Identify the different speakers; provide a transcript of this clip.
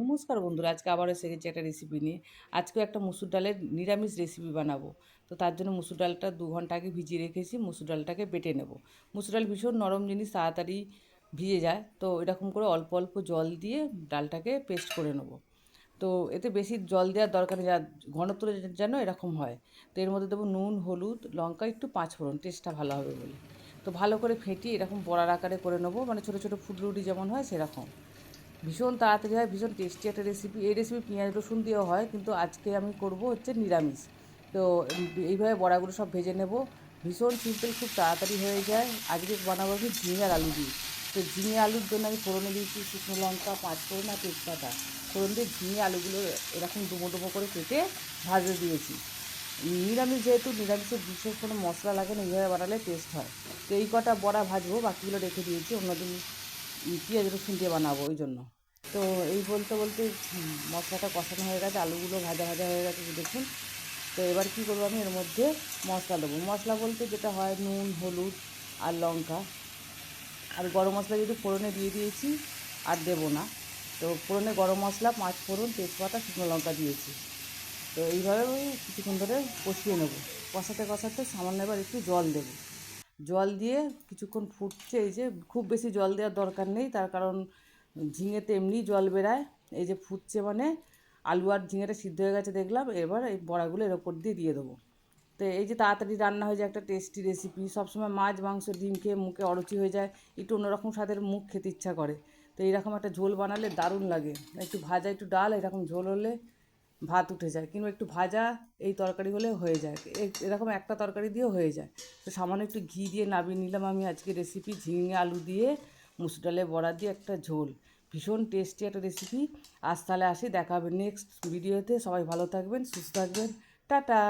Speaker 1: নমস্কার বন্ধুরা, আজকে আবার এসে গেছি একটা রেসিপি নিয়ে। আজকেও একটা মুসুর ডালের নিরামিষ রেসিপি বানাবো। তো তার জন্য মুসুর ডালটা দু ঘণ্টা আগে ভিজিয়ে রেখেছি, মুসুর ডালটাকে বেটে নেব। মুসুর ডাল ভীষণ নরম জিনিস, তাড়াতাড়ি ভিজে যায়। তো এরকম করে অল্প অল্প জল দিয়ে ডালটাকে পেস্ট করে নেব। তো এতে বেশি জল দেওয়ার দরকার নেই ঘনত্ব যেন এরকম হয়। তো এর মধ্যে দেবো নুন, হলুদ, লঙ্কা, একটু পাঁচ ফোড়ন টেস্টটা ভালো হবে বলে। তো ভালো করে ফেটিয়ে এরকম বড়ার আকারে করে নেব। মানে ছোটো ছোটো ফুটরুটি যেমন হয় সেরকম। ভীষণ তাড়াতাড়ি হয়, ভীষণ টেস্টি একটা রেসিপি এই রেসিপি পেঁয়াজ, রসুন দিয়েও হয়, কিন্তু আজকে আমি করব হচ্ছে নিরামিষ। তো এইভাবে বড়াগুলো সব ভেজে নেব। ভীষণ সিম্পল খুব তাড়াতাড়ি হয়ে যায়। আজকে বানাবো আমি ঝিঙে আর আলু দিয়ে। তো ঝিঙে আলুর জন্য আমি ফোড়নে দিয়েছি শুকনো লঙ্কা পাঁচ ফোড়ন আর তেজপাতা। ফোড়ন দিয়ে ঝিঙে আলুগুলো এরকম ডুমো ডুমো করে কেটে ভাজে দিয়েছি। নিরামিষ যেহেতু, নিরামিষের বিশেষ কোনো মশলা লাগে না, এইভাবে বানালে টেস্ট হয়। তো এই কটা বড়া ভাজবো, বাকিগুলো রেখে দিয়েছি। অন্যদিন পেঁয়াজ, রসুন দিয়ে বানাবো ওই জন্য। তো এই বলতে বলতে মশলাটা কষানো হয়ে গেছে, আলুগুলো ভাজা ভাজা হয়ে গেছে দেখুন। তো এবার কী করব আমি? এর মধ্যে মশলা দেবো। মশলা বলতে যেটা হয়, নুন, হলুদ আর লঙ্কা। আর গরম মশলা যদি ফোড়নে দিয়ে দিয়েছি আর দেবো না, তো ফোড়নে গরম মশলা, পাঁচ ফোড়ন, তেজপাতা, শুকনো লঙ্কা দিয়েছি। তো এইভাবে কিছুক্ষণ ধরে কষিয়ে নেব। কষাতে কষাতে সামান্য এবার একটু জল দেবো। জল দিয়ে কিছুক্ষণ ফুটছে, এই যে খুব বেশি জল দেওয়ার দরকার নেই, তার কারণ ঝিঙেতে এমনি জল বেরায়। এই যে ফুটছে মানে আলু আর ঝিঙেটা সিদ্ধ হয়ে গেছে দেখলাম, এবার এই বড়াগুলো এর ওপর দিয়ে দিয়ে দেবো। তো এই যে তাড়াতাড়ি রান্না হয়ে যায় একটা টেস্টি রেসিপি সবসময় মাছ, মাংস, ডিম খেয়ে মুখে অরুচি হয়ে যায়, একটু অন্যরকম স্বাদের মুখ খেতে ইচ্ছা করে। তো এইরকম একটা ঝোল বানালে দারুণ লাগে। একটু ভাজা, একটু ডাল, এরকম ঝোল হলে ভাত উঠে যায়, কিংবা একটু ভাজা এই তরকারি হলে হয়ে যায়। এরকম একটা তরকারি দিয়েও হয়ে যায়। তো সামান্য একটু ঘি দিয়ে নামিয়ে নিলাম আমি আজকে রেসিপি ঝিঙে, আলু দিয়ে। মুসুর ডালের বড়া দিয়ে একটা ঝোল। ভীষণ টেস্টি একটা রেসিপি আজ তাহলে আসি, দেখা হবে নেক্সট ভিডিওতে সবাই ভালো থাকবেন, সুস্থ থাকবেন। টাটা!